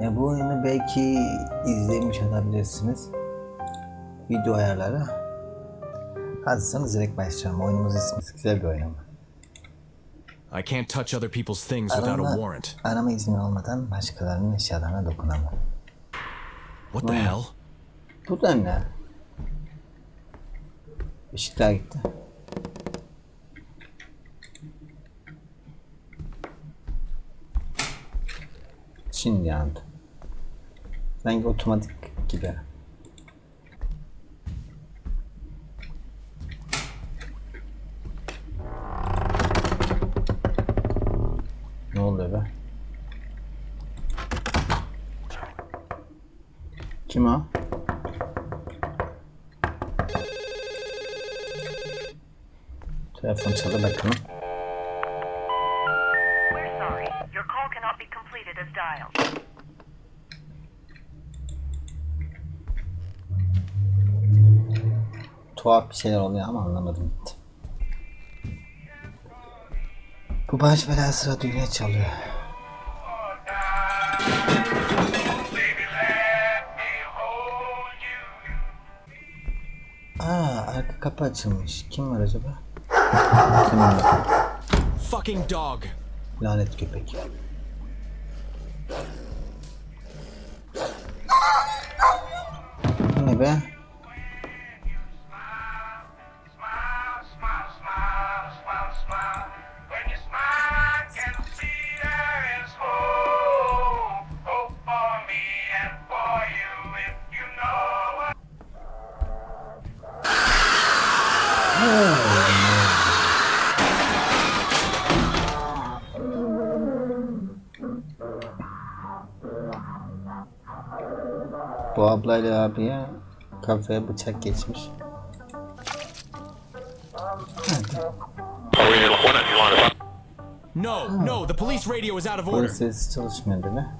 Ya bu oyunu belki izlemiş olabilirsiniz. Video ayarları. Hazırsanız direkt başlayalım. Oyunumuz ismi güzel bir oyun ama. I can't touch other people's things without a warrant. arama izni olmadan başkalarının eşyalarına dokunamam. What the hell? Bu da ne? Işıklar gitti. Şimdi yandı. Sanki otomatik gibi. Ne oluyor be? Kim o? Telefon çaldı bakalım. Tuhaf bir şeyler oluyor ama anlamadım gitti. Bu baş belası radyoyla çalıyor. Aa arka kapı açılmış. Kim var acaba? Kim var? Fucking dog! Lanet köpek. Ne be? Bu ablayla abiye kafaya bıçak geçmiş. No, no, the police radio is out of order. Polis sesi çalışmıyor değil mi?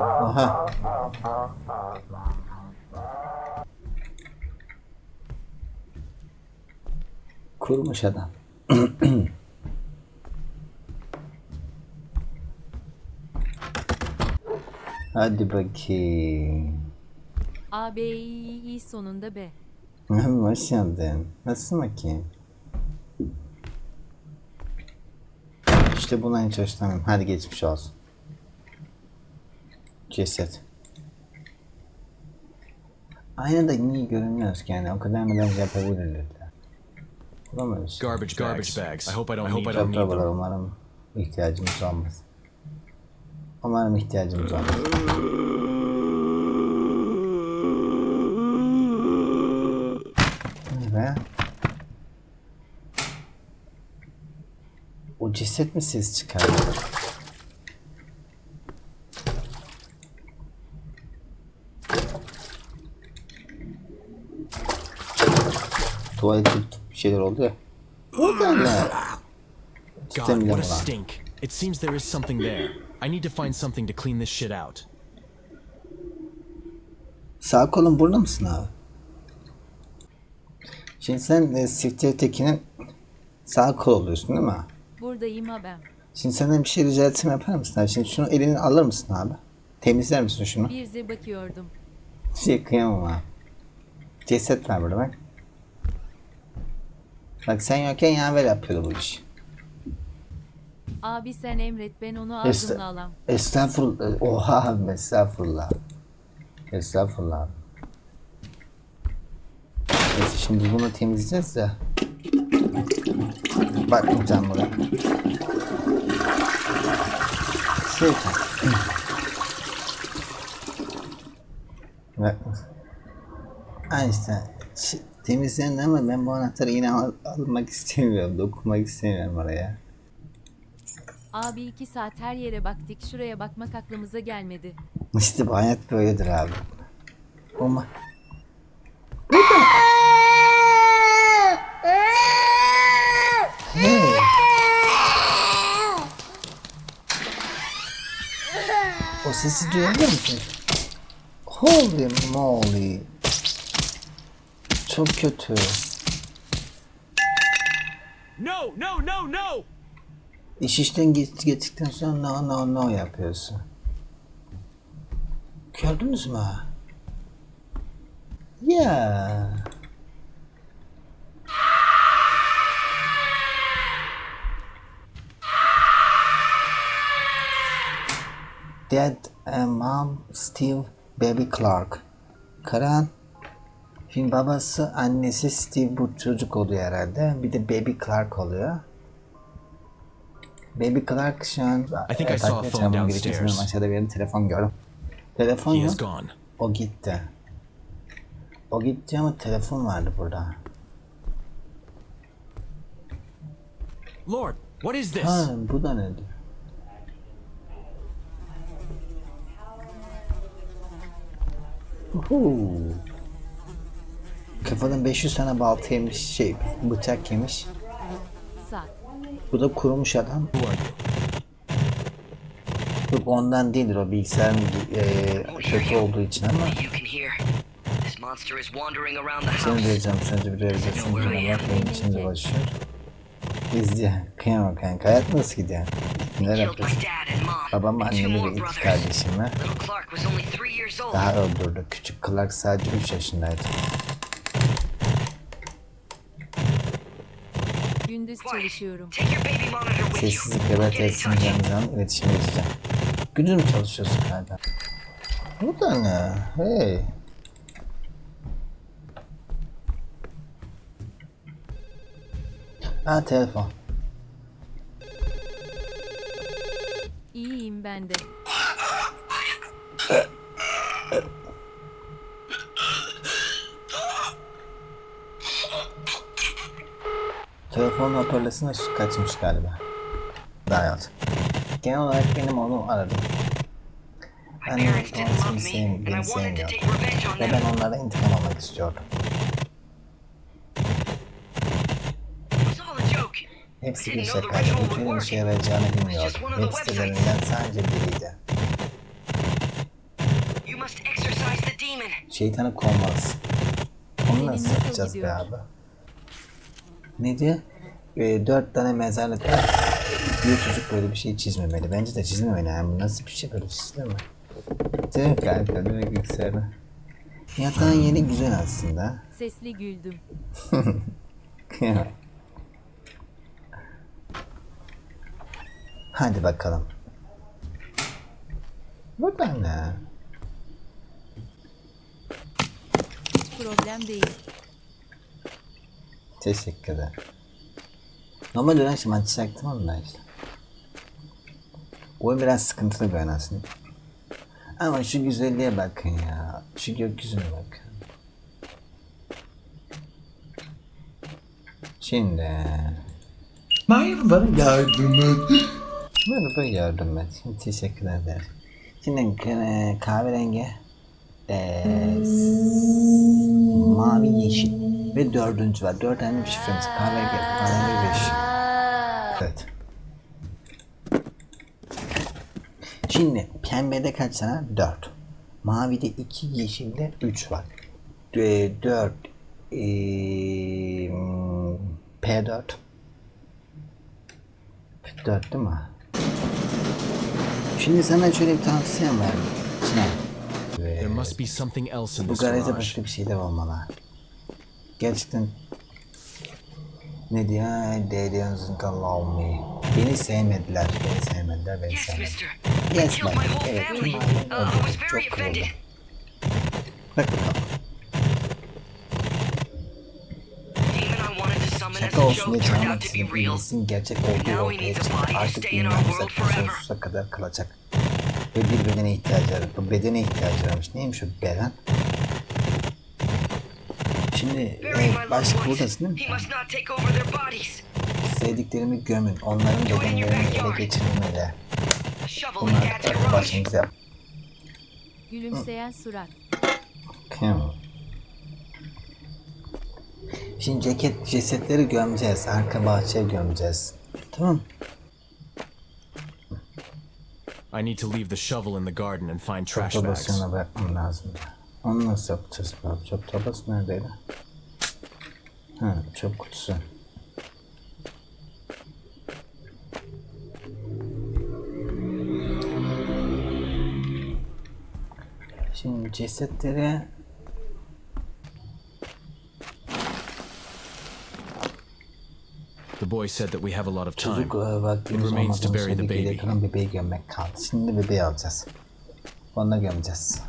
Aha. Kurmuş adam. Hadi bakayım. AB iyi, iyi sonunda be. Hoş geldin. Nasılsın bakayım? İşte buna hiç hoşlanmıyorum. Hadi geçmiş olsun. Ceset. Aynada iyi görünmüyoruz ki yani. O kadar mesaj yapabilirler. Bulamıyoruz. Garbage, garbage bags. I hope I don't need Çok them. da var. Umarım ihtiyacımız olmaz. Umarım ihtiyacımız. Ne be? O ceset mi ses çıkarıyor? Tuvalette bir şeyler oldu ya. O da ne? God, Cidden what a bilemem lan. stink. It seems there is something there. I need to find something to clean this shit out. Sağ kolun burada mısın abi? Şimdi sen e, Sifter Tekin'in sağ kol oluyorsun değil mi? Buradayım ha ben. Şimdi senden bir şey rica etsem yapar mısın abi? Şimdi şunu elini alır mısın abi? Temizler misin şunu? Bir ze bakıyordum. Şey kıyamam abi. Ceset var burada bak. Bak sen yokken yaver yapıyordu bu iş. Abi sen emret ben onu Est- ağzımla alam. Estağfurullah. Oha abi estağfurullah. Estağfurullah. Neyse şimdi bunu temizleyeceğiz de. Bakmayacağım buraya. Şöyle. Bak. Ha işte. Ş- Temizleyin ama ben bu anahtarı yine al- almak istemiyorum. Dokunmak istemiyorum oraya. Abi iki saat her yere baktık şuraya bakmak aklımıza gelmedi. İşte bu hayat böyledir abi. Ama Hey. O sesi duyabiliyor musun? Holy moly. Çok kötü. No, no, no, no! İş işten git, gittikten sonra no no no yapıyorsun. Gördünüz mü? Ya. Dad, uh, Mom, Steve, Baby Clark. Karan. Şimdi babası, annesi Steve bu çocuk oluyor herhalde. Bir de Baby Clark oluyor. Baby Clark şu an... I think I saw a phone downstairs. Aşağıda bir yerde telefon gördüm. Telefon He yok. gone. O gitti. O gitti ama telefon vardı burada. Lord, what is this? Ha bu da nedir? Uhu. Kafadan 500 tane balta yemiş şey bıçak yemiş. Bu da kurumuş adam. Yok ondan değildir o bilgisayarın eee kötü olduğu için ama seni duyacağım sence bir realizasyonu bak benim için de başlıyor. İzle. Kıyamam kanka hayat nasıl gidiyor? Neler yapıyorsun? Babam annemi ve iki kardeşimi daha öldürdü. Küçük Clark sadece 3 yaşındaydı. Quiet. çalışıyorum. Sessizlikle ve get in teslim touch. edeceğim iletişime geçeceğim. Gündüz mü çalışıyorsun kanka? Bu da ne? Hey. Ha telefon. İyiyim ben de. Telefonun hoparlörüne su kaçmış galiba. Dayat. Genel olarak benim onu aradım. Annem and I beni sevmiyor. Ve ben onlara intikam almak istiyordum. Hepsi bir şakaydı. ritual would Bütün work. işe yarayacağını bilmiyordum. Web sitelerinden sadece biriydi. Şeytanı kovmaz. Onu nasıl yapacağız be abi? Ne diyor? Ee, dört tane mezarlık var. Bir çocuk böyle bir şey çizmemeli. Bence de çizmemeli. Yani bu nasıl bir şey böyle çizilir mi? Değil mi kanka? Direkt bilgisayarda. Yatağın yeri güzel aslında. Sesli güldüm. Hadi bakalım. Bu da ne? Hiç problem değil. Teşekkür ederim. Normal şimdi açacaktım da işte. Oyun biraz sıkıntılı bir aslında. Ama şu güzelliğe bakın ya. Şu gökyüzüne bakın. Şimdi... Merhaba yardım et. Merhaba yardım et. Teşekkür ederim. Şimdi e, kahverengi. Eee mavi, yeşil ve dördüncü var. Dört tane bir şifremiz. Kahverengi beş. Evet. Şimdi pembede kaç tane? Dört. Mavide iki, yeşilde üç var. D- dört. Eee, P4. P4 değil mi? Şimdi sana şöyle bir tavsiyem var. Çınar. There must be something else in Bu this garajda başka bir şey de olmalı. Gerçekten ne didn't love me. Beni sevmediler. Beni sevmediler. Beni Yes, sevmediler. Yes, my whole Evet, tüm ailem Uh, Çok offended. Bak bakalım. Şaka olsun diye be real. bilgisinin gerçek olduğu ortaya çıktı. Artık hakkında forever. sonsuza kadar kalacak. Ve bir bedene ihtiyacı var. Bu bedene ihtiyacı varmış. Neymiş o beden? Şimdi Bury e, my loved başlık ones. buradasın değil mi? He must not take over their bodies. Sevdiklerimi gömün. Onların bedenlerini ele in Bunlar da yap. Gülümseyen surat. Kıyamam. Şimdi ceket, cesetleri gömeceğiz. Arka bahçeye gömeceğiz. Tamam. I need to leave the shovel in the garden and find trash bags. Torbasına bırakmam lazım. Onu nasıl yapacağız? Çöp torbası neredeydi? Ha, çöp kutusu. Şimdi cesetleri The boy said that we have a lot of time. çocuk e, vaktimiz It remains to olmadığını bury the söyledi. Geriye baby. kalan bebeği gömmek kaldı. Şimdi bebeği alacağız. Onu da gömeceğiz.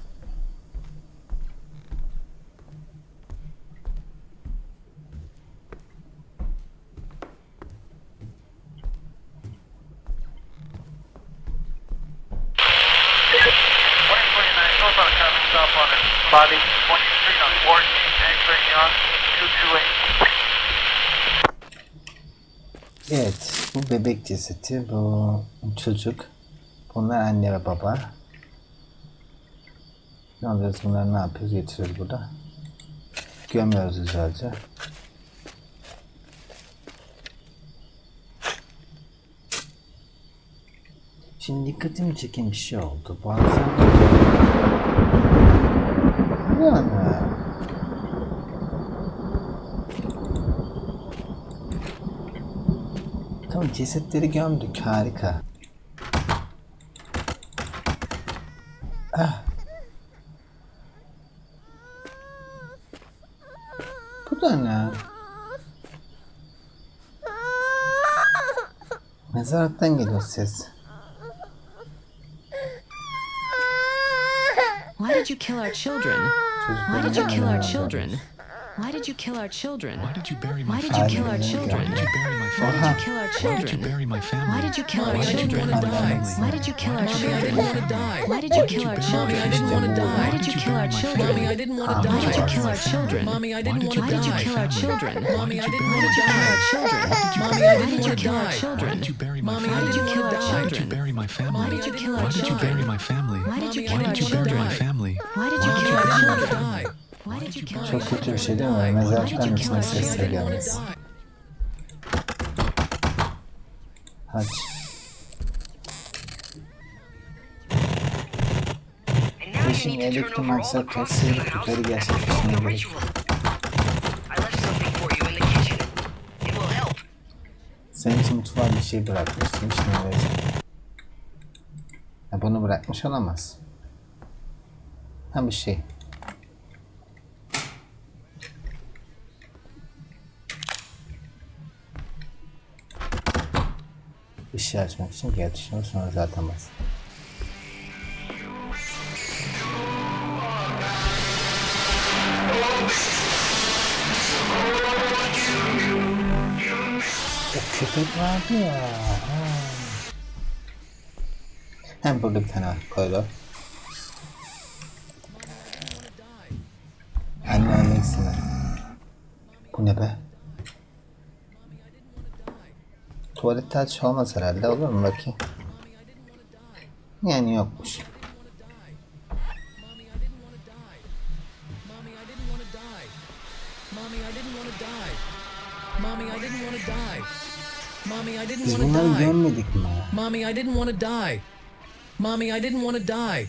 Evet, bu bebek cesedi, bu çocuk. Bunlar anne ve baba. Ne yapıyoruz bunları ne yapıyoruz? Getiriyoruz burada. Gömüyoruz güzelce. Şimdi dikkatimi çeken bir şey oldu. Bazen... Yani... Tamam cesetleri gömdük harika. Ah. Bu da ne? Mezarlıktan geliyor ses. Why did you kill our children? Why did you kill our children? Why did you kill our children? Why did you bury my Why did you family? kill our children? Why did you bury my Why did you kill our Why did you children? bury my family? Why did you kill our Why did you children? Why did you kill our children? didn't want to die. Why did you kill our children? I didn't want to die. Why did you kill our children? Mommy, I didn't want to Why did you kill our children? Mommy, I didn't Why want did to you Why did you kill our children? Mommy, I didn't Why want did to you kill die. our children? Mommy, I Why didn't you want to kill our die. Why children? did you bury my I Why did you kill our Why did you children? bury my family? Why did you kill our Why did you bury children? my family? Why did you kill our Why did you bury my children? family? Why did you kill our children? Çok kötü bir şey değil mi? Mezarlıktan içine sesler gelmez. Hadi. Eşin elektrik maksat house tutarı the gerek. Senin için mutfağa bir şey bırakmıştım. Şimdi vereceğim. Ha, bunu bırakmış olamaz. Ha bir şey. Işığı açmak için geri tuşuna sonra zaten bas. O köpek vardı ya. Hem burada bir tane var. Koridor. Anne istemiyor. Bu ne be? Tuvalette aç olmaz herhalde. Olur mu bakayım? Yani yokmuş. Biz bunları görmedik mi? Mommy, I didn't want to die. Mommy, I didn't want to die.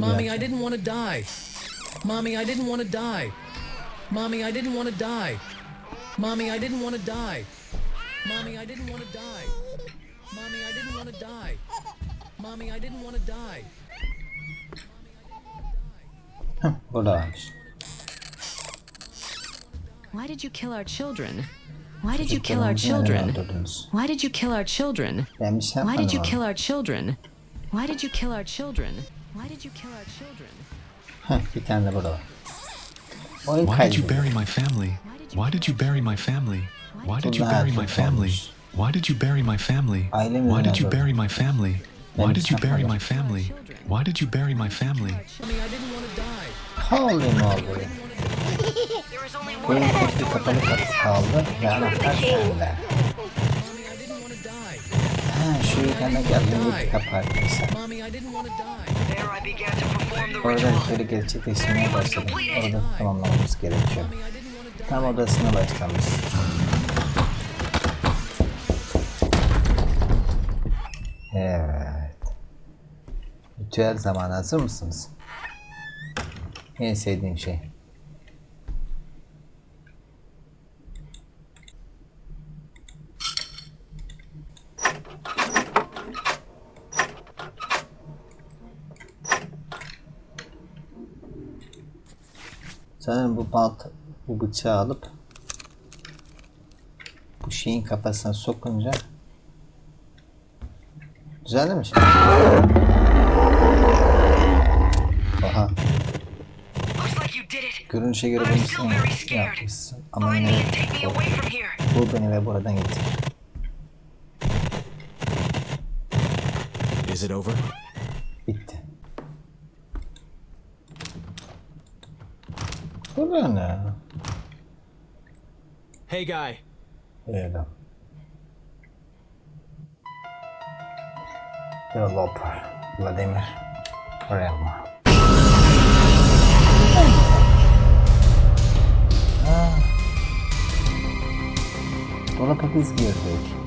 Mommy. I didn't want to die. Mommy, I didn't want to die. Mommy, I didn't want to die. Mommy, I didn't want to die. Mommy, I didn't want to die. Mommy, I didn't want to die. Mommy, I didn't want to die. Heh, burada varmış. Why did you kill our children? Why did you kill our Çocuklarımızı neden children? öldürdünüz? Why did you kill our children? Ben bir şey Why did you yapmadım kill ama. our children? Why did you kill our children? Why did you kill our children? Heh, bir tane de burada var. Oyun Why did you kaydediyor. bury my family? Why did you bury my family? Why did you Bunlar bury my erkek family? olmuş. Why did you bury my family? Ailemi Why did you öldürdü. bury my family? Ben Why did you bury yapmadım. my family? Why did you bury my family? Mommy, I didn't want to die. Holy moly. There is only one Oyun exit tek bir door. kapalı kapı kaldı ve anahtar sende. Mommy, I didn't want to die. Ha şu yukarıdaki adındaki kapı arkadaşlar. Mommy, I didn't want to die. There I began to perform the Orada ritual. şöyle gerçekleştirmeye başladım. Orada tamamlamamız gerekiyor. Tam odasına başlamış. Evet. Ritüel zaman hazır mısınız? En sevdiğim şey. Sanırım bu balt, bu bıçağı alıp bu şeyin kafasına sokunca Düzeldi mi şimdi? Aha. Görünüşe göre bunu sen yapmışsın. Ama yine bul beni ve buradan git. Is it over? Bitti. Bu ne? Hey, guy. É, não. Europar, Vladimir, Relma. Ah. Olha para a esquerda.